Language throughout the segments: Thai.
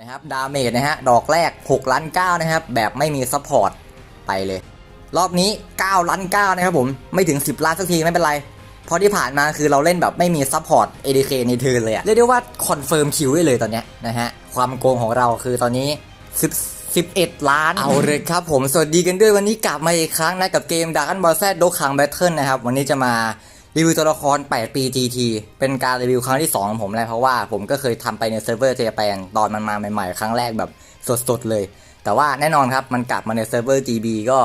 นะครับดาเมจนะฮะดอกแรก6ล้าน9นะครับแบบไม่มีซัพพอร์ตไปเลย รอบนี้9ล้าน9นะครับผมไม่ถึง 10 ล้านสักทีไม่เป็นไร เพราะที่ผ่านมาคือเราเล่นแบบไม่มีซัพพอร์ต ADK ในเทิร์นเลยอะเรียกได้ว่าคอนเฟิร์มคิวได้เลยตอนนี้นะฮะความโกงของเราคือตอนนี้ 10 11 ล้าน เอาเลยครับผม สวัสดีกันด้วยวันนี้กลับมาอีกครั้งนะ กับเกม Dragon Ball Z Dokkan Battle นะครับ วันนี้จะมา รีวิวตัวละคร 8 ปี GT เป็นการรีวิวครั้งที่2ของผมเลยเพราะว่าผมก็เคยทำไปในเซิร์ฟเวอร์เจแปนตอนมันมาใหม่ๆ ครั้งแรกแบบสดๆเลย แต่ว่าแน่นอนครับ มันกลับมาในเซิร์ฟเวอร์ GB ก็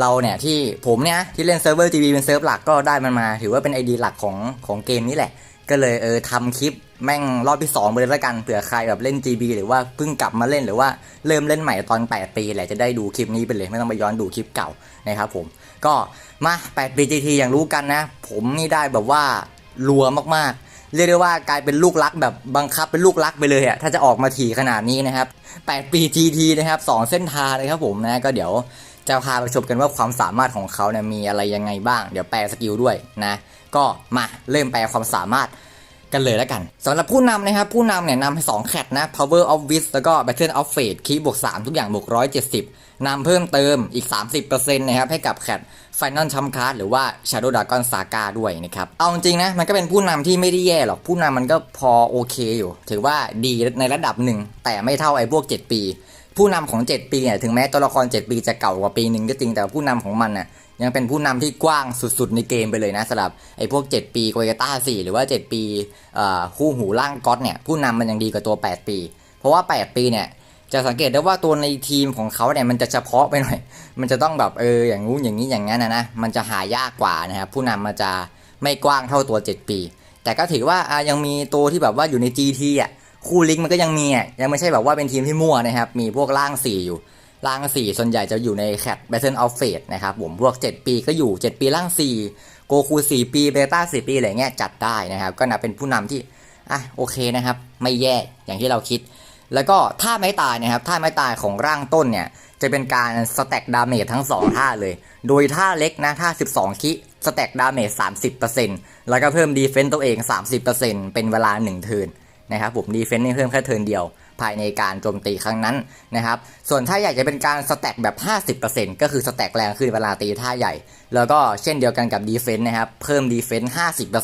เราเนี่ยที่ผมเนี่ยที่เล่นเซิร์ฟเวอร์ GB เป็นเซิร์ฟหลักก็ได้มันมา ถือว่าเป็น ID หลักของของเกมนี้แหละ ก็เลยเออทำคลิป แม่งรอบที่2ไปเลยละกันเผื่อใครแบบเล่น GB หรือว่าเพิ่งกลับมาเล่นหรือว่าเริ่มเล่นใหม่ตอน 8 ปีแหละจะได้ดูคลิปนี้ไปเลยไม่ต้องไปย้อนดูคลิปเก่านะครับผมก็มา8ปี GT อย่างรู้กันนะ ผมนี่ได้แบบว่ารัวมากๆ เรียกได้ว่ากลายเป็นลูกรักแบบบังคับเป็นลูกรักไปเลยอะถ้าจะออกมาถี่ขนาดนี้นะครับ8ปี GT นะครับสองเส้นทางเลยครับผมนะก็เดี๋ยวจะพาไปชมกันว่าความสามารถของเขาเนี่ยมีอะไรยังไงบ้าง เดี๋ยวแปลสกิลด้วยนะ ก็มาเริ่มแปลความสามารถ กันเลยแล้วกันสำหรับผู้นำนะครับ ผู้นำเนี่ยนำให้2แคตนะ Power of Wish แล้วก็ Battle of Fate คีบวก 3 ทุกอย่างบวก 170นำเพิ่มเติมอีก 30%นะครับให้กับแคต Final c h a m p Card หรือว่า Shadow Dragon Saga ด้วยนะครับ เอาจริงๆนะ มันก็เป็นผู้นำที่ไม่ได้แย่หรอก ผู้นำมันก็พอโอเคอยู่ ถือว่าดีในระดับหนึ่ง แต่ไม่เท่าไอ้พวก 7 ปี ผู้นำของ 7 ปีเนี่ยถึงแม้ตัวละคร 7 ปีจะเก่ากว่าปีหนึ่งก็จริงแต่ผู้นำของมันน่ะ ยังเป็นผู้นำที่กว้างสุดๆในเกมไปเลยนะสำหรับไอ้พวก 7 ปีโกยาต้า4หรือว่า 7 ปีคู่หูร่างก๊อตเนี่ยผู้นำมันยังดีกว่าตัว 8 ปี เพราะว่า 8 ปีเนี่ยจะสังเกตได้ว่าตัวในทีมของเขาเนี่ยมันจะเฉพาะไปหน่อย มันจะต้องแบบเอออย่างงู้นอย่างนี้อย่างนั้นนะนะมันจะหายากกว่านะครับผู้นำมันจะไม่กว้างเท่าตัว 7 ปี แต่ก็ถือว่ายังมีตัวที่แบบว่าอยู่ใน GT อะคู่ลิงก์มันก็ยังมีอะยังไม่ใช่แบบว่าเป็นทีมที่มั่วนะครับมีพวกล่าง 4 อยู่ ล่าง 4 ส่วนใหญ่จะอยู่ในแคท Battle of Fate นะครับผมพวก 7 ปีก็อยู่ 7 ปีล่าง 4 โกคู 4 ปีเบต้า4 ปีอะไรเงี้ยจัดได้นะครับ ก็นับเป็นผู้นำที่อะโอเคนะครับ ไม่แย่อย่างที่เราคิด แล้วก็ท่าไม้ตายนะครับท่าไม้ตายของร่างต้นเนี่ย จะเป็นการสแต็กดาเมจทั้ง 2 ท่าเลย โดยท่าเล็กนะท่า 12 คิสแต็กดาเมจ30%แล้วก็เพิ่มดีเฟนต์ตัวเอง 30%เป็นเวลา 1 เทิร์นนะครับผมดีเฟนต์นี่เพิ่มแค่เทิร์นเดียว ภายในการโจมตีครั้งนั้นนะครับ ส่วนถ้าใหญ่จะเป็นการสแต็กแบบ 50%ก็คือสแต็กแรงขึ้นเวลาตีท่าใหญ่ แล้วก็เช่นเดียวกันกับดีเฟนต์นะครับ เพิ่มดีเฟนต์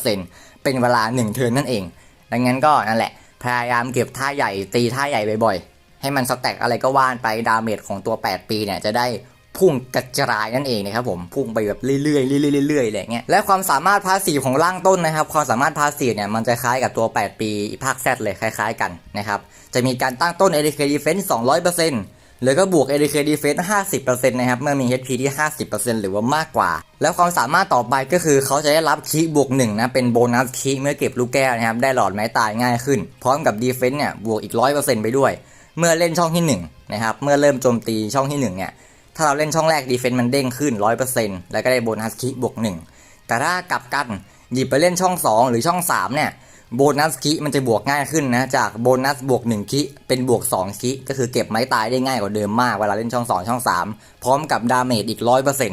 50%เป็นเวลา 1 เทิร์นนั่นเอง ดังนั้นก็นั่นแหละ พยายามเก็บท่าใหญ่ตีท่าใหญ่บ่อยๆ ให้มันสแต็กอะไรก็ว่านไปดาเมจของตัว 8 ปีเนี่ยจะได้ พุ่งกระจายนั่นเองนะครับผมพุ่งไปแบบเรื่อยๆเรื่อยๆเรื่อยๆอะไรเงี้ยและความสามารถพาสีของร่างต้นนะครับ ความสามารถพาสีเนี่ยมันจะคล้ายกับตัว 8 ปีภาคแซดเลยคล้ายๆกันนะครับจะมีการตั้งต้น ADK Defense 200%แล้วก็บวก ADK Defense 50%นะครับ เมื่อมี HP ที่ 50%หรือว่ามากกว่า แล้วความสามารถต่อไปก็คือเขาจะได้รับคีบวก1นะ เป็นโบนัสคีเมื่อเก็บลูกแก้วนะครับ ได้หลอดไม้ตายง่ายขึ้น พร้อมกับ Defense เนี่ย บวกอีก 100%ไปด้วย เมื่อเล่นช่องที่ 1 นะครับ เมื่อเริ่มโจมตีช่องที่ 1 เนี่ย ถ้าเราเล่นช่องแรกดีเฟนต์มันเด้งขึ้น 100%แล้วก็ได้โบนัสคิบวก1 แต่ถ้ากลับกันหยิบไปเล่นช่อง 2 หรือช่อง 3 เนี่ยโบนัสคิมันจะบวกง่ายขึ้นนะ จากโบนัสบวก1คิเป็นบวก2คิก็คือเก็บไม้ตายได้ง่ายกว่าเดิมมากเวลาเล่นช่อง 2 ช่อง 3 พร้อมกับดาเมจอีก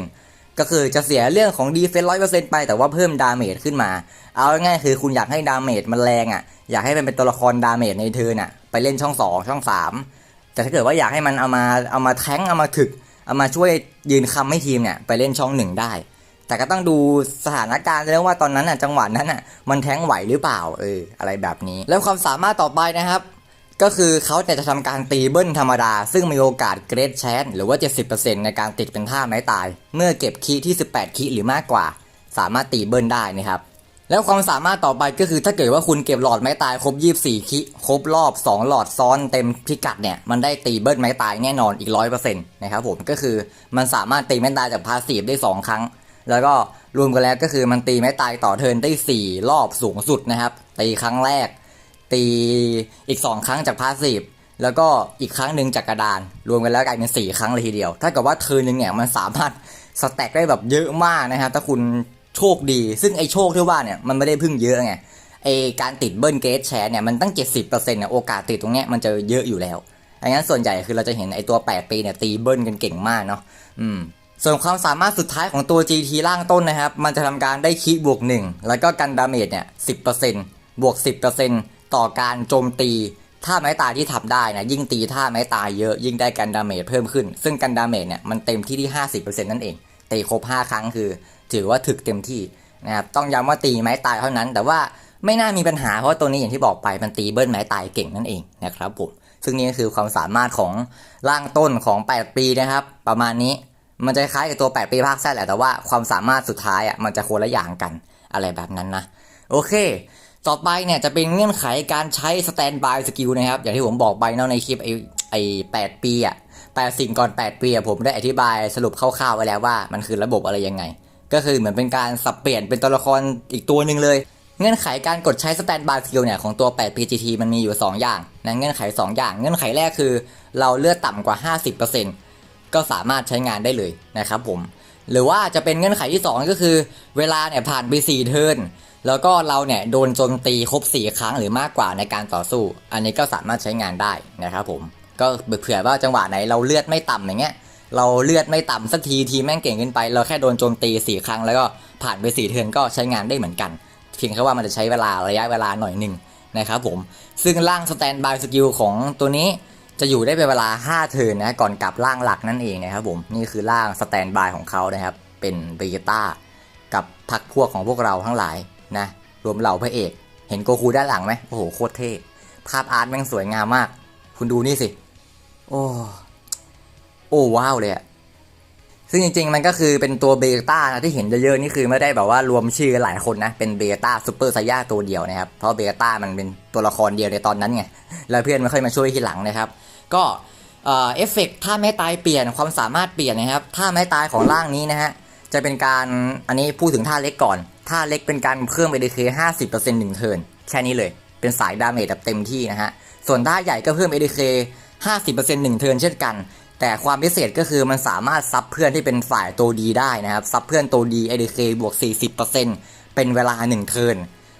100%ก็คือจะเสียเรื่องของดีเฟนต์100%ไปแต่ว่าเพิ่มดาเมจขึ้นมา เอาง่ายๆคือคุณอยากให้ดาเมจมันแรงอะอยากให้มันเป็นตัวละครดาเมจในเทิร์นอะไปเล่นช่อง 2 ช่อง 3 แต่ถ้าเกิดว่าอยากให้มันเอามาเอามาแทงเอามาถึก เอามาช่วยยืนคำให้ทีมเนี่ยไปเล่นช่องหนึ่งได้ แต่ก็ต้องดูสถานการณ์ด้วยว่าตอนนั้นน่ะจังหวะนั้นน่ะมันแท้งไหวหรือเปล่าเอออะไรแบบนี้ แล้วความสามารถต่อไปนะครับ ก็คือเขาจะทำการตีเบิ้ลธรรมดา ซึ่งมีโอกาสเกรดแชนหรือว่า 70%ในการติดเป็นท่าไม้ตาย เมื่อเก็บคีที่ 18คีหรือมากกว่า สามารถตีเบิ้ลได้นะครับ แล้วความสามารถต่อไปก็คือถ้าเกิดว่าคุณเก็บหลอดไม้ตายครบ 24 คิครบรอบ 2 หลอดซ้อนเต็มพิกัดเนี่ย มันได้ตีเบิลไม้ตายแน่นอนอีก 100%นะครับผมก็คือมันสามารถตีไม้ตายจากพาสซีฟได้ 2 ครั้ง แล้วก็รวมกันแล้วก็คือมันตีไม้ตายต่อเทินได้ 4 รอบสูงสุดนะครับ ตีครั้งแรก ตีอีก 2 ครั้งจากพาสซีฟแล้วก็อีกครั้งหนึ่งจากกระดาน รวมกันแล้วกลายเป็น 4 ครั้งเลยทีเดียว ถ้าเกิดว่าเทินหนึงเนี่ยมันสามารถสแต็กได้แบบเยอะมากนะครับถ้าคุณ โชคดี ซึ่งไอ้โชคที่ว่าเนี่ยมันไม่ได้พึ่งเยอะไงไอการติดเบิลเกตแชร์เนี่ยมันตั้ง 70%เนี่ยโอกาสติดตรงเนี้ยมันจะเยอะอยู่แล้วดังนั้นส่วนใหญ่คือเราจะเห็นไอตัว 8 ปีเนี่ยตีเบิลกันเก่งมากเนาะอืมส่วนความสามารถสุดท้ายของตัว GT ล่างต้นนะครับ มันจะทำการได้คีบวก 1 แล้วก็กันดาเมจเนี่ย 10%บวก 10%ต่อการโจมตีท่าไม้ตายที่ทำได้นะยิ่งตีท่าไม้ตายเยอะยิ่งได้กันดาเมจเพิ่มขึ้น ซึ่งกันดาเมจเนี่ยมันเต็มที่ที่ 50%นั่นเองตีครบ 5 ครั้งคือ ถือว่าถึกเต็มที่นะครับต้องย้ำว่าตีไม้ตายเท่านั้น แต่ว่าไม่น่ามีปัญหาเพราะว่าตัวนี้อย่างที่บอกไปมันตีเบิ้ลไม้ตายเก่งนั่นเองนะครับผมซึ่งนี่ก็คือความสามารถของร่างต้นของ 8 ปีนะครับ ประมาณนี้มันจะคล้ายกับตัว 8 ปีภาคแท้แหละแต่ว่าความสามารถสุดท้ายอะมันจะคนละอย่างกันอะไรแบบนั้นนะโอเค ต่อไปเนี่ยจะเป็นเงื่อนไขการใช้สแตนบายสกิลนะครับ อย่างที่ผมบอกไปเนาะในคลิปไอ้ไอ้แปดปีอะแปดสิ่งก่อน 8 ปีอะผมได้อธิบายสรุปคร่าวๆไว้แล้วว่ามันคือระบบอะไรยังไง ก็คือเหมือนเป็นการสับเปลี่ยนเป็นตัวละครอีกตัวหนึ่งเลย เงื่อนไขการกดใช้สแตนบายสกิลเนี่ยของตัว 8 PGT มันมีอยู่ 2 อย่างนะเงื่อนไข 2 อย่าง เงื่อนไขแรกคือ เราเลือดต่ำกว่า 50%ก็สามารถใช้งานได้เลยนะครับผม หรือว่าจะเป็นเงื่อนไขที่ 2 ก็คือ เวลาเนี่ยผ่านไป4เทิร์นแล้วก็เราเนี่ยโดนโจมตีครบ 4 ครั้งหรือมากกว่าในการต่อสู้ อันนี้ก็สามารถใช้งานได้นะครับผม ก็เผื่อว่าจังหวะไหนเราเลือดไม่ต่ำอย่างเงี้ย เราเลือดไม่ต่ำสักทีทีแม่งเก่งขึ้นไป เราแค่โดนโจมตีสี่ครั้งแล้วก็ผ่านไปสี่เทิร์นก็ใช้งานได้เหมือนกัน เพียงแค่ว่ามันจะใช้เวลาระยะเวลาหน่อยหนึ่งนะครับผม ซึ่งร่างสแตนบายสกิลของตัวนี้จะอยู่ได้เป็นเวลา 5 เทิร์นนะก่อนกลับร่างหลักนั่นเองนะครับผม นี่คือร่างสแตนบายของเขานะครับ เป็นเบต้ากับพักพวกของพวกเราทั้งหลายนะรวมเหล่าพระเอก เห็นโกคูด้านหลังไหมโอ้โหโคตรเท่ภาพอาร์ตแม่งสวยงามมาก คุณดูนี่สิ โอ้ โอ้ว้าวเลยอะซึ่งจริงๆ มันก็คือเป็นตัวเบต้านะที่เห็นเยอะๆนี่คือไม่ได้แบบว่ารวมชื่อหลายคนนะ เป็นเบต้าซูเปอร์ไซย่าตัวเดียวนะครับ เพราะเบต้ามันเป็นตัวละครเดียวในตอนนั้นไง แล้วเพื่อนไม่ค่อยมาช่วยทีหลังนะครับ ก็เอฟเฟกต์ถ้าไม้ตายเปลี่ยนความสามารถเปลี่ยนนะครับถ้าไม้ตายของร่างนี้นะฮะจะเป็นการอันนี้พูดถึงท่าเล็กก่อนท่าเล็กเป็นการเพิ่ม ADK 50%หนึ่งเทิร์นแค่นี้เลยเป็นสายดาเมจแบบเต็มที่นะฮะส่วนท่าใหญ่ก็เพิ่ม ADK 50%หนึ่งเทิร์นเช่นกัน แต่ความพิเศษก็คือมันสามารถซับเพื่อนที่เป็นฝ่ายตัวดีได้นะครับ ซับเพื่อนตัวดี ADK บวก 40%เป็นเวลา 1 เทิร์น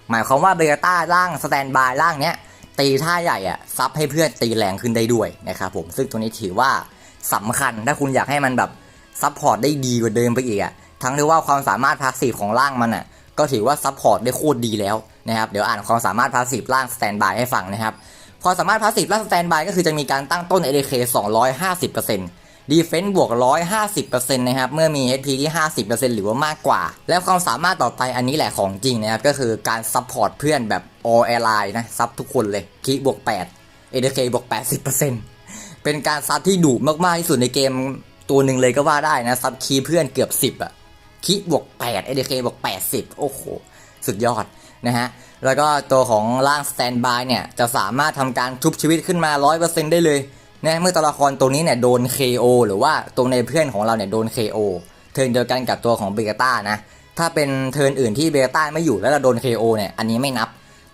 หมายความว่าเบต้าร่างสแตนบายร่างเนี้ยตีท่าใหญ่อะซับให้เพื่อนตีแรงขึ้นได้ด้วยนะครับผม ซึ่งตัวนี้ถือว่าสำคัญถ้าคุณอยากให้มันแบบซับพอร์ตได้ดีกว่าเดิมไปอีกอะทั้งที่ว่าความสามารถพาสซีฟของร่างมันอะก็ถือว่าซับพอร์ตได้โคตรดีแล้วนะครับ เดี๋ยวอ่านความสามารถพาสซีฟร่างสแตนบายให้ฟังนะครับ ความสามารถพาสซีฟล่าสแตนบายก็คือจะมีการตั้งต้น ADK 250% Defense บวก 150%นะครับ เมื่อมี HP ที่ 50%หรือว่ามากกว่า แล้วความสามารถต่อไปอันนี้แหละของจริงนะครับ ก็คือการซัพพอร์ตเพื่อนแบบ all ally นะ ซับทุกคนเลย คีบวก 8 ADK บวก 80%เป็นการซับที่ดุมากๆที่สุดในเกมตัวหนึ่งเลยก็ว่าได้นะ ซับคีเพื่อนเกือบ 10อะคิบวก 8 ADK บวก 80 โอ้โห สุดยอดนะฮะ แล้วก็ตัวของร่างสแตนบายเนี่ยจะสามารถทำการชุบชีวิตขึ้นมา 100%ได้เลยนะเมื่อตัวละครตัวนี้เนี่ยโดน KO หรือว่าตัวในเพื่อนของเราเนี่ยโดน KO เทิร์นเดียวกันกับตัวของเบต้านะถ้าเป็นเทิร์นอื่นที่เบต้าไม่อยู่แล้วเราโดน KO เนี่ยอันนี้ไม่นับ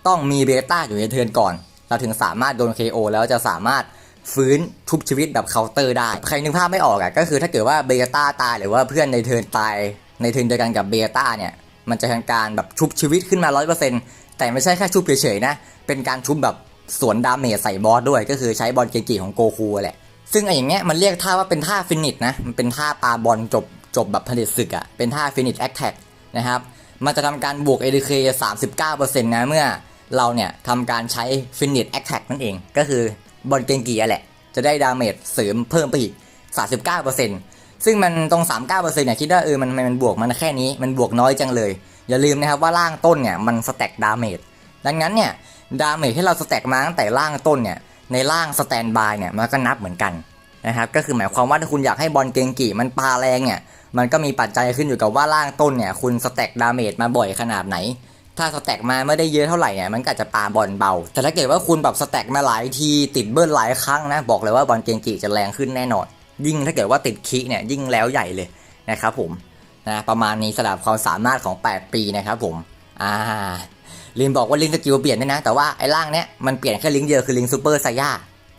ต้องมีเบต้าอยู่ในเทิร์นก่อน เราถึงสามารถโดน KO แล้วจะสามารถฟื้นชุบชีวิตแบบเคาน์เตอร์ได้ ใครนึกภาพไม่ออกอะ่ะก็คือถ้าเกิดว่าเบต้าตายหรือว่าเพื่อนในเทิร์นตายในเทิร์นเดียวกันกับเบต้าเนี่ยมันจะทำการแบบชุบชีวิตขึ้นมา 100% แต่ไม่ใช่แค่ชุบเฉยๆนะ เป็นการชุบแบบสวนดาเมจใส่บอสด้วย ก็คือใช้บอลเกจิของโกคูแหละ ซึ่งไอ้อย่างเงี้ยมันเรียกท่าว่าเป็นท่าฟินิชนะ มันเป็นท่าปาบอลจบจบแบบผลิตศึกอะ่ะ เป็นท่าฟินิชแอคแท็กนะครับ มันจะทำการบวก ADK 39%นต์นะเมื่อเราเนี่ยทำการใช้ฟินิชแอคแท็กนั่นเอง ก็คือบอลเกจิอะแหละ จะได้ดาเมจเสริมเพิ่มไปอีก39%ซึ่ ซึ่งมันตรง 39%เนี่ยคิดว่าเออมันมันบวกมันแค่นี้มันบวกน้อยจังเลย อย่าลืมนะครับว่าร่างต้นเนี่ยมันสแต็กดาเมจดังนั้นเนี่ยดาเมจที่เราสแต็กมาตั้งแต่ร่างต้นเนี่ยในร่างสแตนบายเนี่ยมันก็นับเหมือนกันนะครับก็คือหมายความว่าถ้าคุณอยากให้บอลเกงกีมันปาแรงเนี่ยมันก็มีปัจจัยขึ้นอยู่กับว่าร่างต้นเนี่ยคุณสแต็กดาเมจมาบ่อยขนาดไหน ถ้าสแต็กมาไม่ได้เยอะเท่าไหร่เนี่ยมันก็จะปาบอลเบา แต่ถ้าเกิดว่าคุณแบบสแต็กมาหลายทีติดเบิ้ลหลายครั้งนะบอกเลยว่าบอลเกงกีจะแรงขึ้นแน่นอน ยิ่งถ้าเกิดว่าติดคิเนี่ยยิ่งแล้วใหญ่เลยนะครับผมนะประมาณนี้สำหรับความสามารถของ 8 ปีนะครับผมอ่าลินบอกว่าลิงสกิลเปลี่ยนด้วยนะ แต่ว่าไอ้ร่างเนี้ยมันเปลี่ยนแค่ลิงเดียวคือลิงซูเปอร์ไซย่า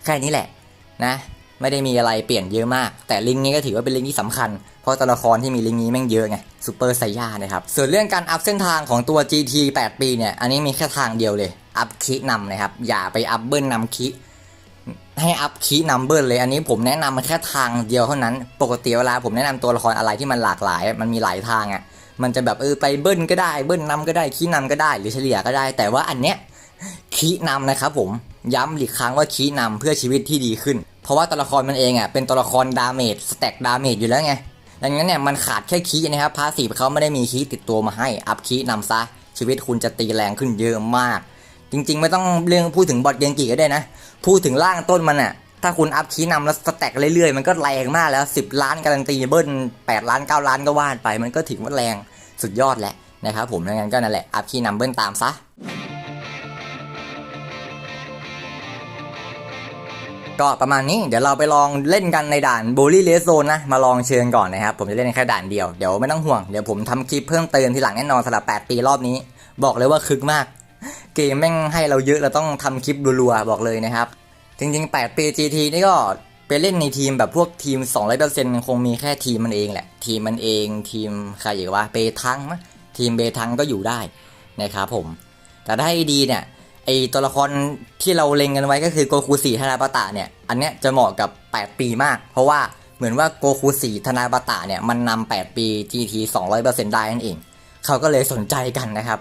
แค่นี้แหละนะไม่ได้มีอะไรเปลี่ยนเยอะมาก แต่ลิงนี้ก็ถือว่าเป็นลิงที่สำคัญ เพราะตัวละครที่มีลิงนี้แม่งเยอะไงซูเปอร์ไซย่านะครับ ส่วนเรื่องการอัพเส้นทางของตัว GT 8 ปีเนี่ย อันนี้มีแค่ทางเดียวเลย อัพคินำนะครับ อย่าไปอัพเบิ้ลนำคิ ให้อัพคีนัมเบอร์เลย อันนี้ผมแนะนำมาแค่ทางเดียวเท่านั้น ปกติเวลาผมแนะนำตัวละครอะไรที่มันหลากหลาย มันมีหลายทางอะ่ะ มันจะแบบเออไปเบิ้ลก็ได้ เบิ้ลนำก็ได้ คีย์นำก็ได้ หรือเฉลี่ยก็ได้ แต่ว่าอันเนี้ยคีย์นำนะครับผม ย้ำอีกครั้งว่าคีย์นำเพื่อชีวิตที่ดีขึ้น เพราะว่าตัวละครมันเองอะเป็นตัวละครดาเมจ สแต็กดาเมจอยู่แล้วไง ดังนั้นเนี่ยมันขาดแค่คีนะครับ พาสีเขาไม่ได้มีคีติดตัวมาให้ อัพคีย์นำซะ ชีวิตคุณจะตีแรงขึ้นเยอะมาก จริง ๆ ไม่ต้องเรื่องพูดถึงบอดเกงกีก็ได้นะ พูดถึงร่างต้นมันอะถ้าคุณอัพคีย์นำแล้วสแต็กเรื่อยๆ มันก็แรงมากแล้ว 10 ล้านการันตีเบิ้ล8ล้าน 9 ล้านก็ว่านไป มันก็ถือว่าแรงสุดยอดแหละนะครับผมดังนั้นก็นั่นแหละอัพคีย์นำเบิ้ลตามซะก็ประมาณนี้เดี๋ยวเราไปลองเล่นกันในด่านบูลลี่เลสโซนนะ มาลองเชิญก่อนนะครับ ผมจะเล่นแค่ด่านเดียว เดี๋ยวไม่ต้องห่วง เดี๋ยวผมทำคลิปเพิ่มเติมทีหลังแน่นอนสำหรับ 8 ปีรอบนี้ บอกเลยว่าคึกมาก เกมแม่งให้เราเยอะเราต้องทำคลิปรัวๆบอกเลยนะครับ จริงๆ8ปี GT นี่ก็ไปเล่นในทีมแบบพวกทีม 200%คงมีแค่ทีมมันเองแหละ ทีมมันเองทีมใครอีกวะเบทังมั้ยทีมเบทังก็อยู่ได้นะครับผม แต่ถ้าให้ดีเนี่ยไอตัวละครที่เราเล็งกันไว้ก็คือโกคูสีธนาบตะเนี่ย อันเนี้ยจะเหมาะกับ 8 ปีมาก เพราะว่าเหมือนว่าโกคูสีธนาบตะเนี่ย มันนำ8 ปี GT 200%ได้นั่นเอง เขาก็เลยสนใจกันนะครับ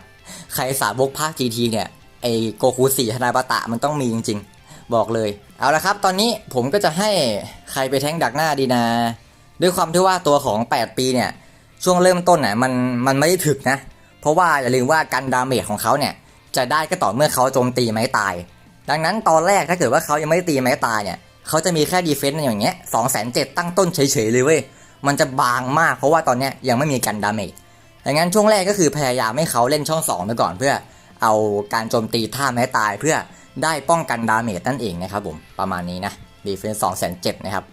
ใครสาวกภาค GT เนี่ยไอโกคูสี่ธนาบาตะมันต้องมีจริง ๆ บอกเลย เอาละครับตอนนี้ผมก็จะให้ใครไปแทงดักหน้าดีนะ ด้วยความที่ว่าตัวของ 8 ปีเนี่ย ช่วงเริ่มต้นน่ะมันมันไม่ได้ถึกนะ เพราะว่าอย่าลืมว่าการดาเมจของเขาเนี่ย จะได้ก็ต่อเมื่อเขาโจมตีไม้ตาย ดังนั้นตอนแรกถ้าเกิดว่าเขายังไม่ได้ตีไม้ตายเนี่ยเขาจะมีแค่ดีเฟนต์อย่างเงี้ยสองแสนเจ็ดตั้งต้นเฉยๆเลยเว้ยมันจะบางมากเพราะว่าตอนเนี้ยยังไม่มีการดาเมจ ดังนั้นช่วงแรกก็คือพยายามให้เขาเล่นช่อง2ไปก่อน เพื่อเอาการโจมตีท่าไม้ตายเพื่อได้ป้องกันดาเมจนั่นเองนะครับผมประมาณนี้นะดีเฟนส์สองแสนเจ็ดนะครับ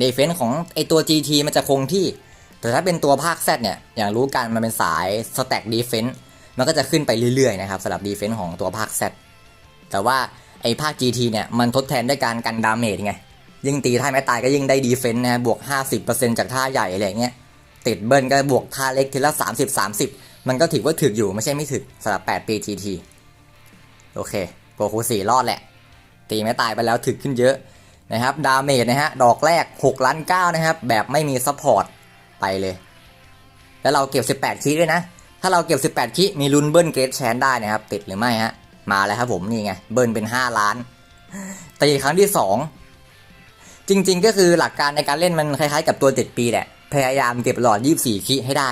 ดีเฟนส์ของไอตัว GT มันจะคงที่ แต่ถ้าเป็นตัวภาค Z เนี่ยอย่างรู้กันมันเป็นสายสแต็กดีเฟนส์มันก็จะขึ้นไปเรื่อยๆนะครับสำหรับดีเฟนส์ของตัวภาค Z แต่ว่าไอภาค GT เนี่ยมันทดแทนด้วยการกันดาเมจไงยิ่งตีท่าไม้ตายก็ยิ่งได้ดีเฟนส์นะบวก 50%จากท่าใหญ่อะไรเงี้ย ติดเบิ้ลก็บวกท่าเล็กทีละ 30 30 มันก็ถือว่าถึกอยู่ไม่ใช่ไม่ถึกสำหรับ 8 ปี GT โอเคโกคู4รอดแหละ ตีไม่ตายไปแล้วถึกขึ้นเยอะนะครับ ดาเมจนะฮะ ดอกแรก 6 ล้าน 9 นะครับ แบบไม่มีซัพพอร์ตไปเลย แล้วเราเก็บ 18 คิด้วยนะ ถ้าเราเก็บ 18 คิมีลุ้นเบิ้ลเกรดแชนได้นะครับ ติดหรือไม่ฮะ มาแล้วครับผมนี่ไง เบิ้ลเป็น 5 ล้าน ตีครั้งที่ 2 จริง ๆ ก็คือหลักการในการเล่นมันคล้ายๆ กับตัว 7 ปีแหละ พยายามเก็บหลอด 24 คิให้ได้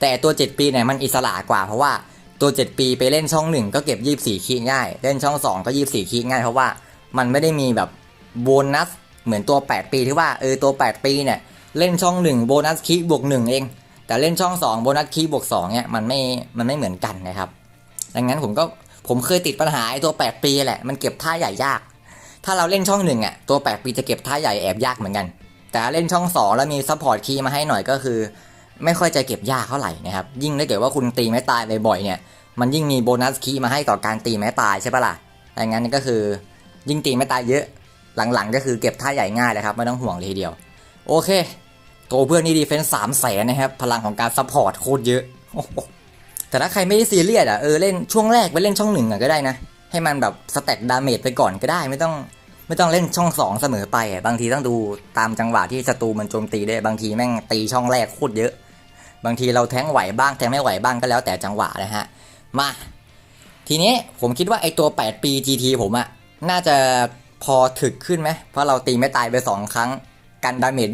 แต่ตัว 7 ปีเนี่ยมันอิสระกว่าเพราะว่าตัว 7 ปีไปเล่นช่อง 1 ก็เก็บ 24 คิง่าย เล่นช่อง 2 ก็ 24 คิง่าย เพราะว่ามันไม่ได้มีแบบโบนัสเหมือนตัว 8 ปีที่ว่าเออตัว 8 ปีเนี่ยเล่นช่อง 1 โบนัสคิบวก 1 เอง แต่เล่นช่อง 2 โบนัสคีบวก2เนี่ยมันไม่มันไม่เหมือนกันนะครับ ดังนั้นผมก็ผมเคยติดปัญหาไอ้ตัว 8 ปีแหละมันเก็บท่าใหญ่ยาก ถ้าเราเล่นช่องหนึ่งอะตัว 8 ปีจะเก็บท่าใหญ่แอบยากเหมือนกัน แต่เล่นช่อง2แล้วมีซัพพอร์ตคีย์มาให้หน่อยก็คือ ไม่ค่อยจะเก็บยากเท่าไหร่นะครับยิ่งถ้าเกิดว่าคุณตีไม้ตายบ่อยๆเนี่ยมันยิ่งมีโบนัสคีย์มาให้ต่อการตีไม้ตายใช่ปะล่ะดังนั้นก็คือยิ่งตีไม้ตายเยอะหลังๆ ก็คือเก็บท่าใหญ่ง่ายเลยครับไม่ต้องห่วงเลยทีเดียว โอเคตัวเพื่อนนี่ดีเฟนส์สามแสนนะครับพลังของการซัพพอร์ตโคตรเยอะแต่ถ้าใครไม่ได้ซีเรียสอะเออเล่นช่วงแรกไปเล่นช่องหนึ่งก็ได้นะ ให้มันแบบสแต็กดาเมจไปก่อนก็ได้ไม่ต้อง ไม่ต้องเล่นช่องสองเสมอไปอะบางทีต้องดูตามจังหวะที่ศัตรูมันโจมตีได้บางทีแม่งตีช่องแรกโคตรเยอะ บางทีเราแทงไหวบ้างแทงไม่ไหวบ้างก็แล้วแต่จังหวะนะฮะมาทีนี้ผมคิดว่าไอตัว 8 ปี GT ผมอะน่าจะพอถึกขึ้นไหมเพราะเราตีไม่ตายไป 2 ครั้งกันดาเมจ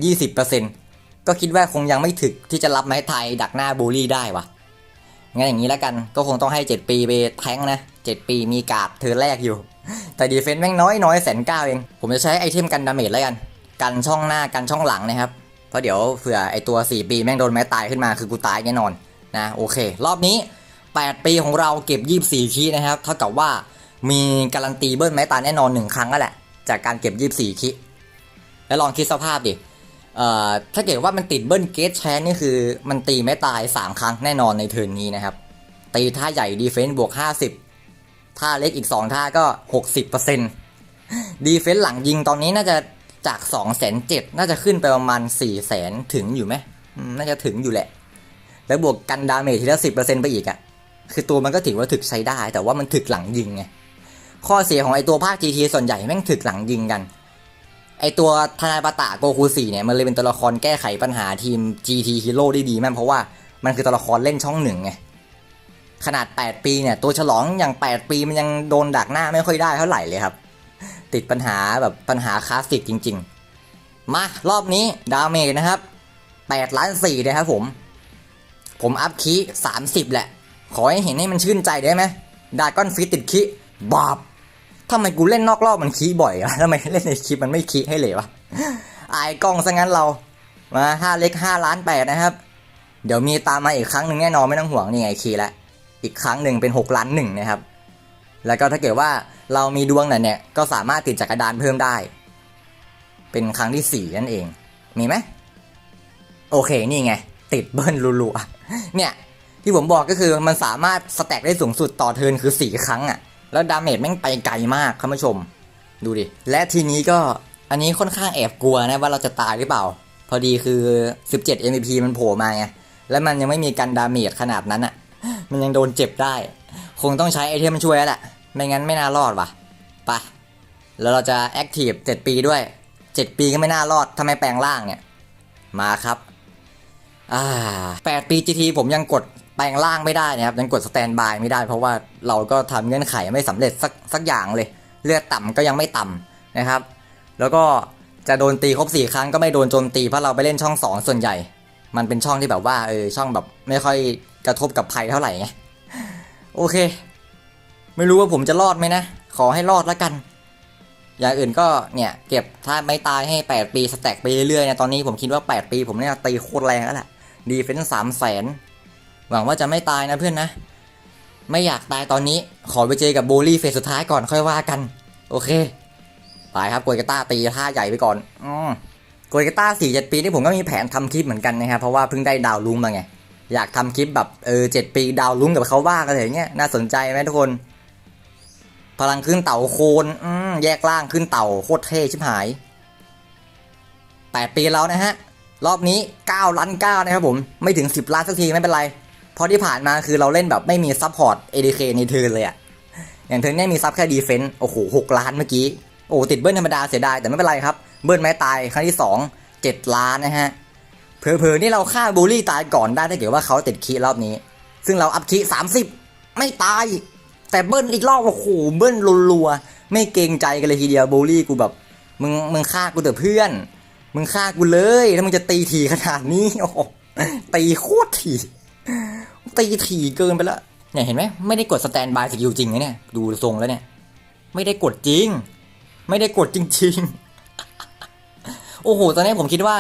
20%ก็คิดว่าคงยังไม่ถึกที่จะรับไม้ไทยดักหน้าบูลลี่ได้วะงั้นอย่างนี้แล้วกันก็คงต้องให้ 7 ปีไปแทงนะ 7 ปีมีกาดเธอแรกอยู่ แต่ดีเฟนต์แม่งน้อยน้อยแสนเก้าเอง ผมจะใช้ไอเทมกันดาเมจแล้วกัน กันช่องหน้ากันช่องหลังนะครับ เพราะเดี๋ยวเผื่อไอตัว 4 ปีแม่งโดนไม้ตายขึ้นมาคือกูตายแน่นอนนะโอเค รอบนี้ 8 ปีของเราเก็บ 24คีนะครับ เท่ากับว่ามีการันตีเบิ้ลไม้ตายแน่นอน 1 ครั้งก็แหละ จากการเก็บ 24คีแล้วลองคิดสภาพดิเอ่อถ้าเกิดว่ามันติดเบิ้ลเกตแชนนี่คือมันตีไม้ตาย 3 ครั้งแน่นอนในเทิร์นนี้นะครับตีท่าใหญ่ดีเฟนซ์บวก 50 ท่าเล็กอีก 2 ท่าก็ 60%ดีเฟนซ์หลังยิงตอนนี้น่าจะจาก2 0 0 0 0น่าจะขึ้นไปประมาณ 4 0 0 0 0ถึงอยู่ไหมน่าจะถึงอยู่แหละ แล้วบวกกันดาเมจทีละสิบเปอร์เซ็นต์ไปอีกอะคือตัวมันก็ถือว่าถึกใช้ได้ แต่ว่ามันถึกหลังยิงไง ข้อเสียของไอตัวภาค GT ส่วนใหญ่แม่งถึกหลังยิงกัน ไอตัวทนายปาตะโกคูสี่เนี่ยมันเลยเป็นตัวละครแก้ไขปัญหาทีม GT Hero ได้ดีมากเพราะว่ามันคือตัวละครเล่นช่องหนึ่งไง ขนาด 8 ปีเนี่ยตัวฉลองอย่าง 8 ปีมันยังโดนดักหน้าไม่ค่อยได้เท่าไหร่เลยครับ ติดปัญหาแบบปัญหาคลาสสิกจริง ๆ มารอบนี้ดาเมจนะครับ8ล้าน4นะครับผม ผมอัพคีสามสิบแหละ ขอให้เห็นให้มันชื่นใจได้ไหมดาก้อนฟิตติดคีบาบทำไมกูเล่นนอกรอบมันคีบ่อยอะทำไมเล่นในคลิปมันไม่คีให้เลยวะอายกล้องซะงั้นเรามาห้าเล็กห้าล้านแปดนะครับ เดี๋ยวมีตามมาอีกครั้งหนึ่งแน่นอนไม่ต้องห่วงนี่ไงคีแล้ว อีกครั้งหนึ่งเป็นหกล้านหนึ่งนะครับ แล้วก็ถ้าเกิดว่าเรามีดวงหน่อยเนี่ยก็สามารถติดจักรดานเพิ่มได้ เป็นครั้งที่สี่นั่นเอง มีไหมโอเคนี่ไง ติดเบิ้ลรัวๆเนี่ยที่ผมบอกก็คือมันสามารถสแต็กได้สูงสุดต่อเทินคือ 4 ครั้งอะ่ะ แล้วดาเมจแม่งไปไกลมากคุณผู้ชม ดูดิ และทีนี้ก็อันนี้ค่อนข้างแอบกลัวนะว่าเราจะตายหรือเปล่า พอดีคือ 17 MVP มันโผล่มาไง แล้วมันยังไม่มีกันดาเมจขนาดนั้นอะ่ะ มันยังโดนเจ็บได้ คงต้องใช้ไอเทมช่วยแล้วแหละ ไม่งั้นไม่น่ารอดว่ะไปแล้วเราจะแอคทีฟ7ปีด้วย7ปีก็ไม่น่ารอดถ้าไมแปลงร่างเนี่ย มาครับอ่าแปดปี GT ผมยังกดแปลงร่างไม่ได้นะครับ ยังกดสแตนบายไม่ได้ เพราะว่าเราก็ทำเงื่อนไขไม่สำเร็จสักสักอย่างเลย เลือดต่ำก็ยังไม่ต่ำนะครับ แล้วก็จะโดนตีครบสี่ครั้งก็ไม่โดนโจมตีเพราะเราไปเล่นช่องสองส่วนใหญ่ มันเป็นช่องที่แบบว่าเออช่องแบบไม่ค่อย กระทบกับภัยเท่าไหร่ไงโอเค ไม่รู้ว่าผมจะรอดไหมนะ ขอให้รอดแล้วกัน อย่างอื่นก็เนี่ย เก็บถ้าไม่ตายให้ 8 ปีสแต็กไปเรื่อยๆนะตอนนี้ผมคิดว่า 8 ปีผมเนี่ยตีโคตรแรงแล้วแหละดีเฟนส์สามแสนหวังว่าจะไม่ตายนะเพื่อนนะ ไม่อยากตายตอนนี้ ขอไปเจอกับโบลี่เฟสสุดท้ายก่อนค่อยว่ากัน โอเคไปครับโกยกาต้าตีท่าใหญ่ไปก่อน อืมโกยกาต้าสี่เจ็ดปีนี่ผมก็มีแผนทำคลิปเหมือนกันนะครับเพราะว่าเพิ่งได้ดาวลุงมาไง อยากทำคลิปแบบเออเจ็ดปีดาวลุ้งกับเขาบ้างอะไรอย่างเงี้ยน่าสนใจไหมทุกคน พลังขึ้นเต่าโคนอืมแยกล่างขึ้นเต่าโคตรเท่ชิบหายแปดปีแล้วนะฮะ รอบนี้9ล้าน9นะครับผมไม่ถึง10ล้านสักทีไม่เป็นไร เพราะที่ผ่านมาคือเราเล่นแบบไม่มีซัพพอร์ต ADK ในเทิร์นเลยอะอย่างเทิร์นเนี่ยมีซับแค่ดีเฟนต์โอ้โห6ล้านเมื่อกี้โอ้ติดเบิ้ลธรรมดาเสียดายแต่ไม่เป็นไรครับ เบิ้ลไม้ตายครั้งที่2 7ล้านนะฮะ เผลอๆนี่เราฆ่าบูลลี่ตายก่อนได้ถ้าเกิดว่าเขาติดคีรอบนี้ ซึ่งเราอัพคีย์30ไม่ตาย แต่เบิ้ลอีกรอบโอ้โหเบิ้ลรัวๆไม่เกรงใจกันเลยทีเดียวบูลลี่กูแบบมึงมึงฆ่ากูเถอะเพื่อน มึงฆ่ากูเลยถ้ามึงจะตีทีขนาดนี้โอ้โหตีโคตรทีตีทีเกินไปล้วเนี่ยเห็นไหมไม่ได้กดสแตนบายสกิลจริงนะเนี่ยดูทรงแล้วเนี่ย ไม่ได้กดจริง ไม่ได้กดจริงๆ โอ้โห ตอนนี้ผมคิดว่า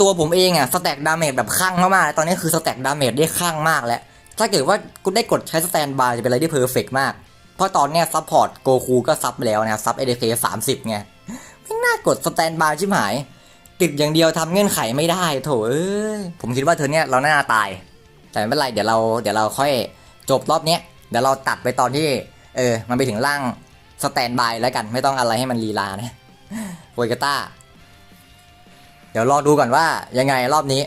ตัวผมเองอะสแต็กดาเมจแบบข้างมากๆตอนนี้คือสแต็กดาเมจได้ข้างมากแล้ว ถ้าเกิดว่ากูได้กดใช้สแตนบายจะเป็นอะไรที่เพอร์เฟกมาก เพราะตอนเนี้ยซัพพอร์ตโกคูก็ซับแล้วนะซับเอเดเคสามสิบไงไม่น่ากดสแตนบายชิบหาย ติดอย่างเดียวทำเงื่อนไขไม่ได้โถเอ้ยผมคิดว่าเธอเนี้ยเราน่าตาย แต่ไม่เป็นไรเดี๋ยวเราเดี๋ยวเราค่อยจบรอบเนี้ยเดี๋ยวเราตัดไปตอนที่ เออ มันไปถึงร่างสแตนบายแล้วกันไม่ต้องอะไรให้มันลีลานะโกยกาต้า เดี๋ยวรอดูก่อนว่ายังไงรอบนี้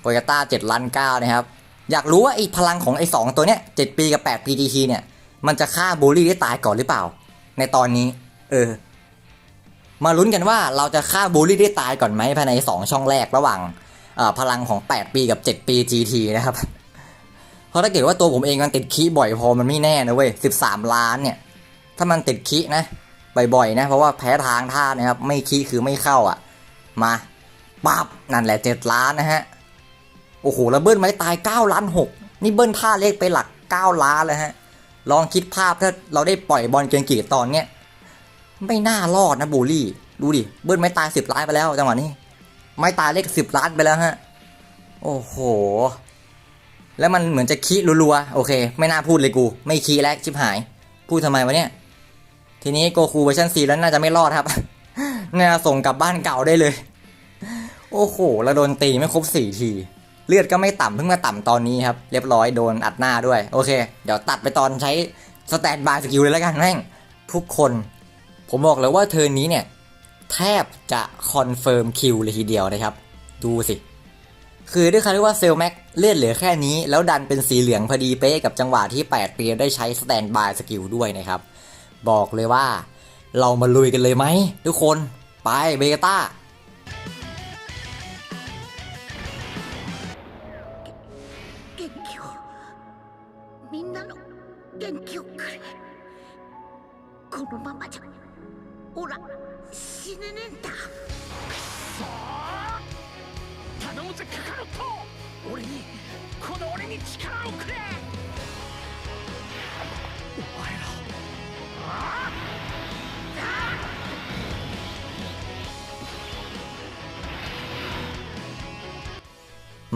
โกยาต้า7ล้าน9นะครับ อยากรู้ว่าไอ้พลังของไอ้สองตัวเนี้ย7ปีกับ8 PTT เนี่ย มันจะฆ่าบูลลี่ได้ตายก่อนหรือเปล่า ในตอนนี้ เออ มาลุ้นกันว่าเราจะฆ่าบูลลี่ได้ตายก่อนไหมภายใน2ช่องแรกระหว่างพลังของ 8 ปีกับ 7 ปี GT นะครับ เพราะถ้าเกิดว่าตัวผมเองมันติดคีบ่อยพอมันไม่แน่นะเว้ย 13 ล้านเนี่ย ถ้ามันติดคีนะ บ่อยๆนะ เพราะว่าแพ้ทางท่านะครับ ไม่คีคือไม่เข้าอะ มา ปั๊บนั่นแหละเจ็ดล้านนะฮะ โอ้โหแล้วเบิ้ลไม้ตายเก้าล้านหกนี่เบิ้ลท่าเลขไปหลักเก้าล้านเลยฮะ ลองคิดภาพถ้าเราได้ปล่อยบอลเกินกี่ตอนเนี้ยไม่น่ารอดนะบูลี่ ดูดิ เบิ้ลไม้ตายสิบล้านไปแล้วจังหวะนี้ ไม้ตายเลขสิบล้านไปแล้วฮะ โอ้โห แล้วมันเหมือนจะคีรัวๆ โอเค ไม่น่าพูดเลยกู ไม่คีแล้วชิบหาย พูดทำไมวะเนี่ย ทีนี้โกคูเวอร์ชัน4แล้วน่าจะไม่รอดครับน่าส่งกลับบ้านเก่าได้เลย โอ้โหแล้วโดนตีไม่ครบสี่ที เลือดก็ไม่ต่ำเพิ่งมาต่ำตอนนี้ครับเรียบร้อยโดนอัดหน้าด้วยโอเค เดี๋ยวตัดไปตอนใช้สแตนบายสกิลเลยแล้วกันแม่งทุกคน ผมบอกเลยว่าเทิร์นนี้เนี่ย แทบจะคอนเฟิร์มคิวเลยทีเดียวนะครับ ดูสิ คือด้วยคำที่ว่าเซลแม็กเลือดเหลือแค่นี้ แล้วดันเป็นสีเหลืองพอดีเป๊ะกับจังหวะที่8ปีได้ใช้สแตนบายสกิลด้วยนะครับ บอกเลยว่า เรามาลุยกันเลยไหมทุกคนไปเบต้า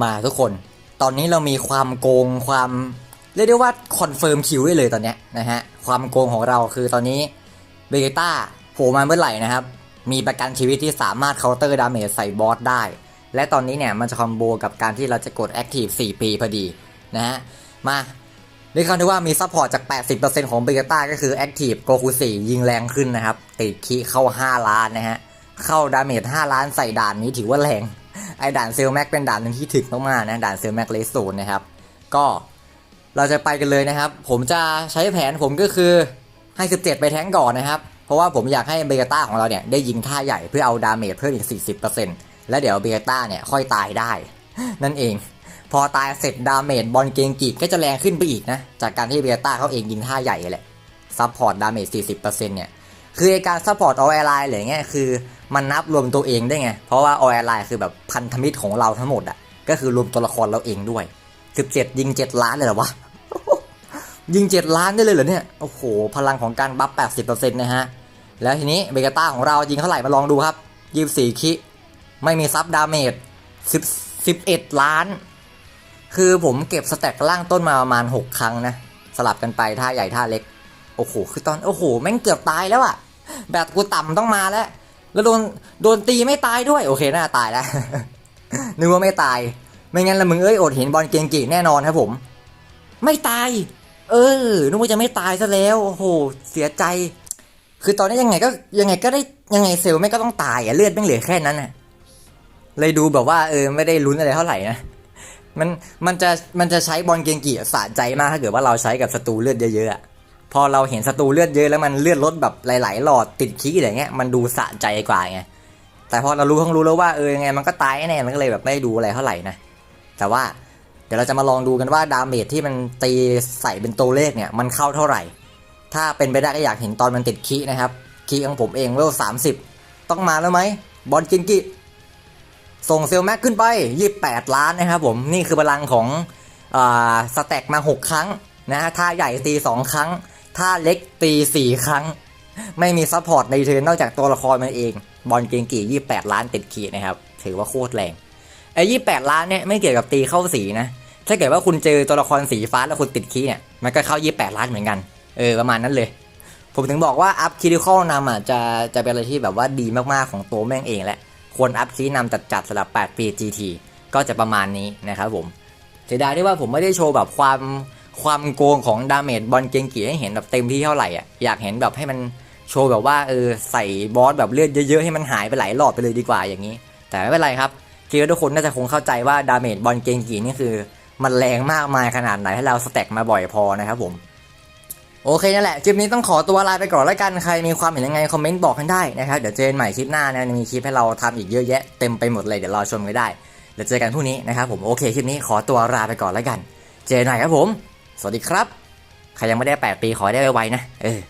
มาทุกคน ตอนนี้เรามีความโกงความเรียกได้ว่าคอนเฟิร์มคิวได้เลยตอนนี้นะฮะความโกงของเราคือตอนนี้เบเกต้าโผล่มาเมื่อไหร่นะครับ มีประกันชีวิตที่สามารถเคาน์เตอร์ดาเมจใส่บอสได้ และตอนนี้เนี่ยมันจะคอมโบกับการที่เราจะกด Active 4ปีพอดีนะฮะมาเรียกได้ว่ามีซัพพอร์ตจาก 80%ของเบเกต้าก็คือ Active โกคู4ยิงแรงขึ้นนะครับติดคีเข้า 5 ล้านนะฮะเข้าดาเมจ5ล้านใส่ด่านนี้ถือว่าแรง ไอด่านเซลแม็กเป็นด่านหนึ่งที่ถึกมากๆนะด่านเซลแม็กเลสโซนนะครับก็เราจะไปกันเลยนะครับ ผมจะใช้แผนผมก็คือให้ 17 ไปแท้งก่อนนะครับ เพราะว่าผมอยากให้เบเกต้าของเราเนี่ยได้ยิงท่าใหญ่เพื่อเอาดาเมจเพิ่มอีก 40%แล้วเดี๋ยวเบเกต้าเนี่ยค่อยตายได้ นั่นเอง พอตายเสร็จดาเมจบอลเกงกิก็จะแรงขึ้นไปอีกนะ จากการที่เบเกต้าเขาเองยิงท่าใหญ่แหละซัพพอร์ตดาเมจ 40%เนี่ยคือการซัพพอร์ตออแอร์ไลน์อะไรเงี้ยคือ มันนับรวมตัวเองได้ไง เพราะว่าออแอร์ไลน์คือแบบพันธมิตรของเราทั้งหมดอะก็คือรวมตัวละครเราเองด้วย 17 ยิง 7 ล้านเลยเหรอวะ ยิง 7 ล้านได้เลยเหรอเนี่ย โอ้โห พลังของการบัฟ 80%นะฮะ แล้วทีนี้เบกาต้าของเรายิงเท่าไหร่มาลองดูครับ24คิไม่มีซับดาเมจ10 11ล้าน คือผมเก็บสแต็กล่างต้นมาประมาณ6ครั้งนะ สลับกันไปท่าใหญ่ท่าเล็ก โอ้โห คือตอน โอ้โห แม่งเกือบตายแล้วอะแบบกูต่ำต้องมาแล้ว แล้วโดนโดนตีไม่ตายด้วยโอเคน่าตายแล้วนึกว่าไม่ตาย ไม่งั้นละมึงเอ้ยอดเห็นบอลเกงกีแน่นอนครับผม ไม่ตาย เออนึกว่าจะไม่ตายซะแล้วโอ้โหเสียใจ คือตอนนี้ยังไงก็ยังไงก็ได้ยังไงเซลล์แม่ก็ต้องตายอะเลือดแม่งเหลือแค่นั้นน่ะเลยดูแบบว่าเออไม่ได้ลุ้นอะไรเท่าไหร่นะมันมันจะมันจะใช้บอลเกงกีสะใจมากถ้าเกิดว่าเราใช้กับศัตรูเลือดเยอะๆอะ พอเราเห็นศัตรูเลือดเยอะแล้วมันเลือดลดแบบหลาย ๆ หลอดติดขี้อะไรเงี้ยมันดูสะใจกว่าไงแต่พอเรารู้ทั้งรู้แล้วว่าเออยังไงมันก็ตายแน่มันก็เลยแบบไม่ดูอะไรเท่าไหร่นะแต่ว่าเดี๋ยวเราจะมาลองดูกันว่าดาเมจที่มันตีใส่เป็นตัวเลขเนี่ยมันเข้าเท่าไหร่ ถ้าเป็นไปได้ก็อยากเห็นตอนมันติดขี้นะครับขี้ของผมเองเวลสามสิบต้องมาแล้วไหมบอลกินกิส่งเซลแม็กขึ้นไป 28 ล้านนะครับผมนี่คือพลังของอ่าสแต็กมา 6 ครั้งนะท่าใหญ่ตี 2 ครั้ง ถ้าเล็กตีสี่ครั้ง ไม่มีซัพพอร์ตในเทิร์นนอกจากตัวละครมันเอง บอลเกงกี่ยี่แปดล้านติดขีดนะครับ ถือว่าโคตรแรงไอ้ยี่แปดล้านเนี่ยไม่เกี่ยวกับตีเข้าสีนะ ถ้าเกิดว่าคุณเจอตัวละครสีฟ้าแล้วคุณติดคีย์เนี่ยมันก็เข้ายี่แปดล้านเหมือนกัน เออประมาณนั้นเลย ผมถึงบอกว่าอัพคิริคอลนำอะจะจะเป็นอะไรที่แบบว่าดีมากๆของตัวแม่งเองแหละควรอัพคีย์นำจัดๆสำหรับ 8 ปี GT ก็จะประมาณนี้นะครับผมเสียดายที่ว่าผมไม่ได้โชว์แบบความ ความโกงของดาเมจบอลเกงกีให้เห็นแบบเต็มที่เท่าไหร่อะอยากเห็นแบบให้มันโชว์แบบว่าเออใส่บอสแบบเลือดเยอะๆให้มันหายไปหลายหลอดไปเลยดีกว่าอย่างนี้ แต่ไม่เป็นไรครับคิดว่าทุกคนน่าจะคงเข้าใจว่าดาเมจบอลเกงกีนี่คือ มันแรงมากมายขนาดไหนให้เราสแต็กมาบ่อยพอนะครับผมโอเคนั่นแหละ คลิปนี้ต้องขอตัวลาไปก่อนแล้วกัน ใครมีความเห็นยังไง คอมเมนต์บอกกันได้นะครับ เดี๋ยวเจอกันใหม่คลิปหน้านะมีคลิปให้เราทำอีกเยอะแยะเต็มไปหมดเลย เดี๋ยวรอชมกันได้ เดี๋ยวเจอกันพรุ่งนี้นะครับผม โอเค คลิปนี้ขอตัวลาไปก่อนแล้วกัน เจอกันใหม่ครับผม สวัสดีครับ ใครยังไม่ได้ 8 ปีขอให้ได้ไวๆนะ เออ